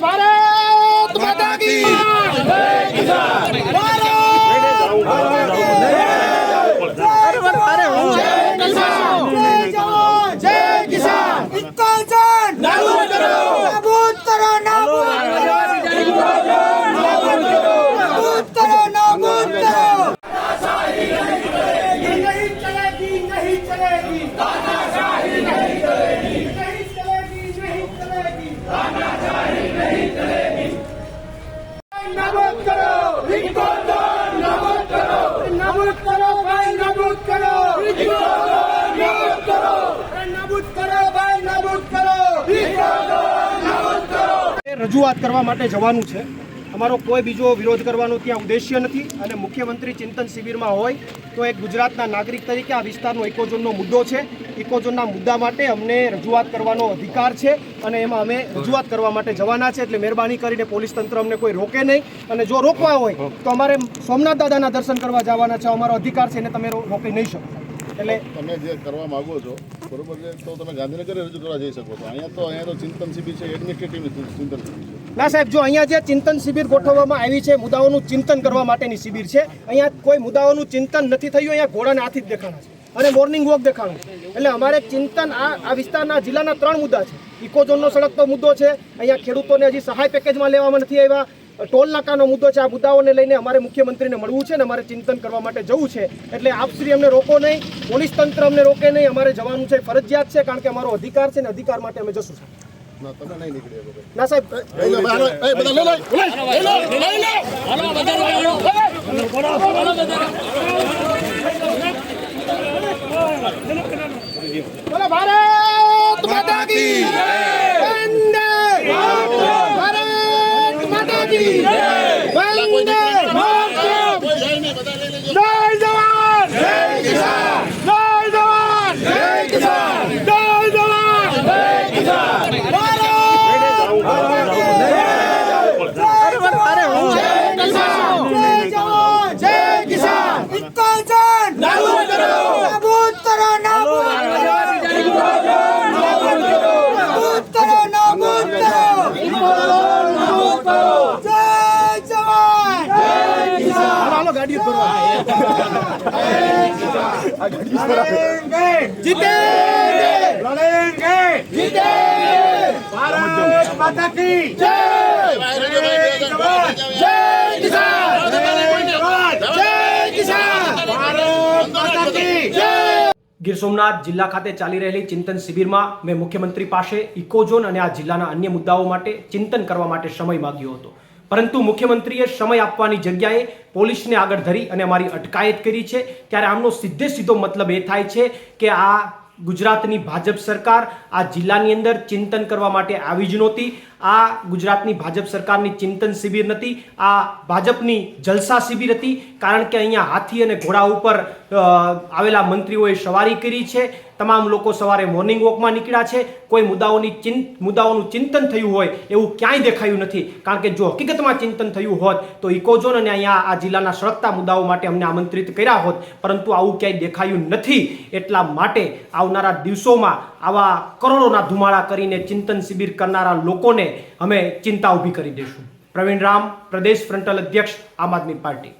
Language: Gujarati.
ભારત માતા કી નાબૂદ કરો નાબૂદ કરો નાબૂદ કરો નાબૂદ કરો નહીં ચલેગી નહીં ચલેગી તાનાશાહી નહીં ચલેગી નહીં ચલેગી નહીં ચલેગી તાનાશાહી નહીં ચલેગી નાબૂદ કરો વિકો નાબૂદ કરો નાબૂદ કરો ભાઈ નાબૂદ કરો વિકો નાબૂદ કરો નાબૂદ કરો ભાઈ નાબૂદ કરો વિકો નાબૂદ કરો રજૂઆત કરવા માટે જવાનું છે. અમારો કોઈ બીજો વિરોધ કરવાનો ત્યાં ઉદ્દેશ્ય નથી અને મુખ્યમંત્રી ચિંતન શિબિરમાં હોય તો એક ગુજરાતના નાગરિક તરીકે આ વિસ્તારનો ઇકોઝોનનો મુદ્દો છે. ઇકોઝોનના મુદ્દા માટે અમને રજૂઆત કરવાનો અધિકાર છે અને એમાં અમે રજૂઆત કરવા માટે જવાના છે એટલે મહેરબાની કરીને પોલીસ તંત્ર અમને કોઈ રોકે નહીં. અને જો રોકવા હોય તો અમારે સોમનાથ દાદાના દર્શન કરવા જવાના છે. અમારો અધિકાર છે, એને તમે રોકી નહીં શકો. એટલે તમે જે કરવા માંગો છો બરોબર ના સાહેબ, જો અહીંયા જે ચિંતન શિબિર ગોઠવવામાં આવી છે, મુદ્દાઓનું ચિંતન કરવા માટેની શિબિર છે. અહીંયા કોઈ મુદ્દાઓનું ચિંતન નથી થયું, અહીંયા ઘોડાને હાથી જ દેખાણા છે. અને મોર્નિંગ વોક દેખાણું એટલે અમારે ચિંતન આ આ વિસ્તારના જિલ્લાના ત્રણ મુદ્દા છે. ઇકોઝોનનો સળગતો મુદ્દો છે. અહીંયા ખેડૂતોને હજી સહાય પેકેજમાં લેવામાં નથી આવ્યા. ટોલ નાકાનો મુદ્દો છે આ મુદ્દાઓને લઈને અમારે મુખ્યમંત્રીને મળવું છે ને અમારે ચિંતન કરવા માટે જવું છે એટલે આપશ્રી અમને રોકો નહીં પોલીસ તંત્ર અમને રોકે નહીં અમારે જવાનું છે ફરજિયાત છે કારણ કે અમારો અધિકાર છે ને અધિકાર માટે અમે જશું ના તમે નહીં નીકળી ના સાહેબ. બોલો ભારત માતા કી વંદે ભારત માતા કી વંદે માતરમ. કોઈ જાય નહીં, બધા લઈ લેજો. જય જવાન જય કિસાન જય જવાન જય કિસાન જય જવાન જય કિસાન ભારત અરે હું જય કિસાન જય જવાન જય કિસાન ઇકોઝોન નાબૂદ કરો નાબૂદ કરો નાબૂદ કરો નાબૂદ કરો નાબૂદ કરો જય જવાન હાલો ગાડીઓ ફરવા ગીર સોમનાથ જિલ્લા ખાતે ચાલી રહેલી ચિંતન શિબિરમાં મેં મુખ્યમંત્રી પાસે ઇકોઝોન અને આ જિલ્લાના અન્ય મુદ્દાઓ માટે ચિંતન કરવા માટે સમય માંગ્યો હતો. પરંતુ મુખ્યમંત્રીએ સમય આપવાની જગ્યાએ પોલીસને આગળ ધરી અને અમારી અટકાયત કરી છે. ત્યારે આમનો સીધે સીધો મતલબ એ થાય છે કે આ ગુજરાતની ભાજપ સરકાર આ જિલ્લાની અંદર ચિંતન કરવા માટે આવી જ નહોતી. આ ગુજરાતની ભાજપ સરકારની ચિંતન શિબિર નથી. આ ભાજપની જલસા શિબિર હતી. કારણ કે અહીંયા હાથી અને ઘોડા ઉપર આવેલા મંત્રીઓએ સવારી કરી છે. તમામ લોકો સવારે મોર્નિંગ વોકમાં નીકળ્યા છે. કોઈ મુદ્દાઓની મુદ્દાઓનું ચિંતન થયું હોય, એવું ક્યાંય દેખાયું નથી. કારણ કે જો હકીકતમાં ચિંતન થયું હોત, તો ઇકોઝોન અને અહીંયા આ જિલ્લાના સળગતા મુદ્દાઓ માટે અમને આમંત્રિત કર્યા હોત. પરંતુ આવું ક્યાંય દેખાયું નથી. એટલા માટે આવનારા દિવસોમાં આવા કરોડોના ધુમાડા કરીને ચિંતન શિબિર કરનારા લોકોને અમે ચિંતા ઊભી કરી દઈશું. પ્રવીણ રામ, પ્રદેશ ફ્રન્ટલ અધ્યક્ષ, આમ આદમી પાર્ટી.